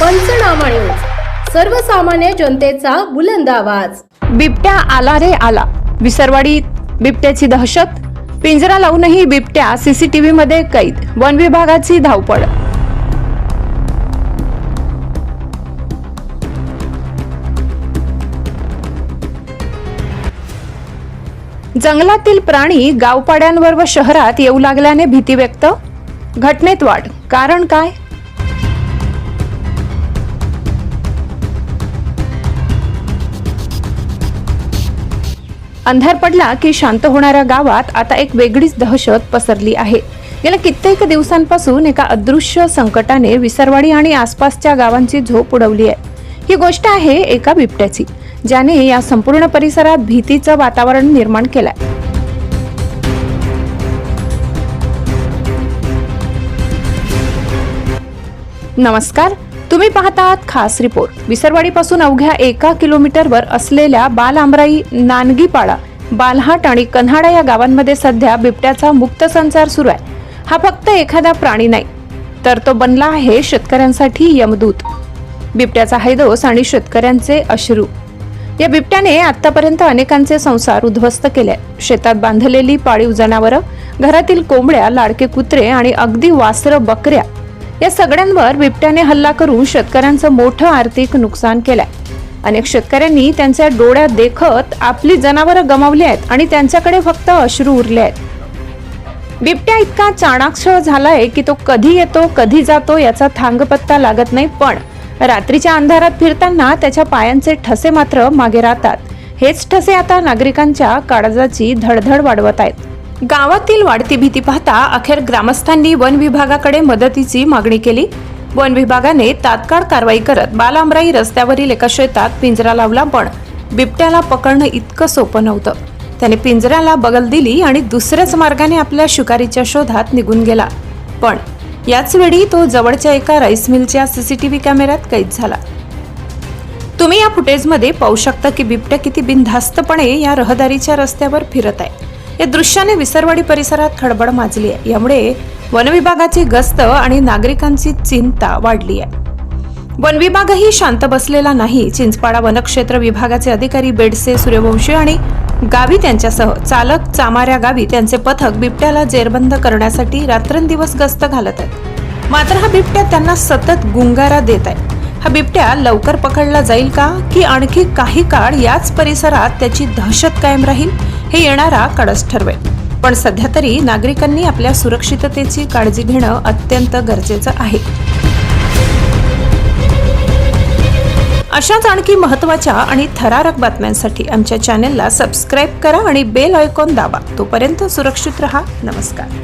पंचनामा न्यूज सर्वसामान्य जनतेचा बुलंद आवाज. बिबट्या आला रे आला. विसरवाडी बिबट्याची दहशत? पिंजरा लावूनही बिबट्या सीसीटीव्ही मध्ये कैद. वन विभागाची धावपळ. जंगलातील प्राणी गावपाड्यांवर व शहरात येऊ लागल्याने भीती व्यक्त? घटनेत वाढ. कारण काय? अंधार पडला की शांत होणाऱ्या गावात आता एक वेगळीच दहशत पसरली आहे. गेल्या कित्येक दिवसांपासून एका अदृश्य संकटाने विसरवाडी आणि आसपासच्या गावांची झोप उडवली आहे. ही गोष्ट आहे एका बिबट्याची ज्याने या संपूर्ण परिसरात भीतीचं वातावरण निर्माण केलंय. नमस्कार तुम्ही पाहतात खास रिपोर्ट. विसरवाडीपासून अवघ्या एका किलोमीटरवर असलेल्या बालआमराई नानगीपाडा बालहाट आणि कन्हाडा या गावांमध्ये सध्या बिबट्याचा मुक्त संचार सुरू आहे. हा फक्त एखादा प्राणी नाही तर तो बनला आहे शेतकऱ्यांसाठी यमदूत. बिबट्याचा हैदोस आणि शेतकऱ्यांचे अश्रू. या बिबट्याने आतापर्यंत अनेकांचे संसार उद्ध्वस्त केले शेतात बांधलेली पाळीव जनावरं घरातील कोंबड्या लाडके कुत्रे आणि अगदी वासर बकऱ्या या सगळ्यांवर बिबट्याने हल्ला करून शेतकऱ्यांचं मोठं आर्थिक नुकसान केलंय. अनेक शेतकऱ्यांनी त्यांच्या डोळ्यात देखत आपली जनावरं गमावली आहेत आणि त्यांच्याकडे फक्त अश्रू उरले आहेत. बिबट्या इतका चाणाक्ष झालाय की तो कधी येतो कधी जातो याचा थांगपत्ता लागत नाही पण रात्रीच्या अंधारात फिरताना त्याच्या पायांचे ठसे मात्र मागे राहतात. हेच ठसे आता नागरिकांच्या काळजाची धडधड वाढवत आहेत. गावातील वाढती भीती पाहता अखेर ग्रामस्थांनी वन विभागाकडे मदतीची मागणी केली. वन विभागाने तात्काळ कारवाई करत बालामराई रस्त्यावरील एका शेतात पिंजरा लावला पण बिबट्याला पकडणं इतकं सोपं नव्हतं. त्याने पिंजऱ्याला बगल दिली आणि दुसऱ्याच मार्गाने आपल्या शिकारीच्या शोधात निघून गेला. पण याच वेळी तो जवळच्या एका राईस मिलच्या सीसीटीव्ही कॅमेऱ्यात कैद झाला. तुम्ही या फुटेजमध्ये पाहू शकता की बिबट्या किती बिनधास्तपणे या रहदारीच्या रस्त्यावर फिरत आहे. या दृश्याने विसरवाडी परिसरात खडबड माजली आहे. यामुळे वनविभागाची गस्त आणि नागरिकांची चिंता वाढली आहे. वन विभागही शांत बसलेला नाही. चिंचपाडा वनक्षेत्र विभागाचे अधिकारी बेडसे सूर्यवंशी आणि गावी त्यांच्यासह चालक चामाऱ्या गावी त्यांचे पथक बिबट्याला जेरबंद करण्यासाठी रात्रंदिवस गस्त घालत आहेत. मात्र हा बिबट्या त्यांना सतत गुंगारा देत आहे. हा बिबट्या लवकर पकडला जाईल का? की आणखी काही काळ याच परिसरात त्याची दहशत कायम राहील? हे येणारा कडस ठरवेल पण सध्या तरी नागरिकांनी आपल्या सुरक्षिततेची काळजी घेणं अत्यंत गरजेचं आहे. अशाच आणखी महत्त्वाच्या आणि थरारक बातम्यांसाठी आमच्या चॅनेलला सबस्क्राईब करा आणि बेल आयकॉन दाबा. तोपर्यंत सुरक्षित रहा. नमस्कार.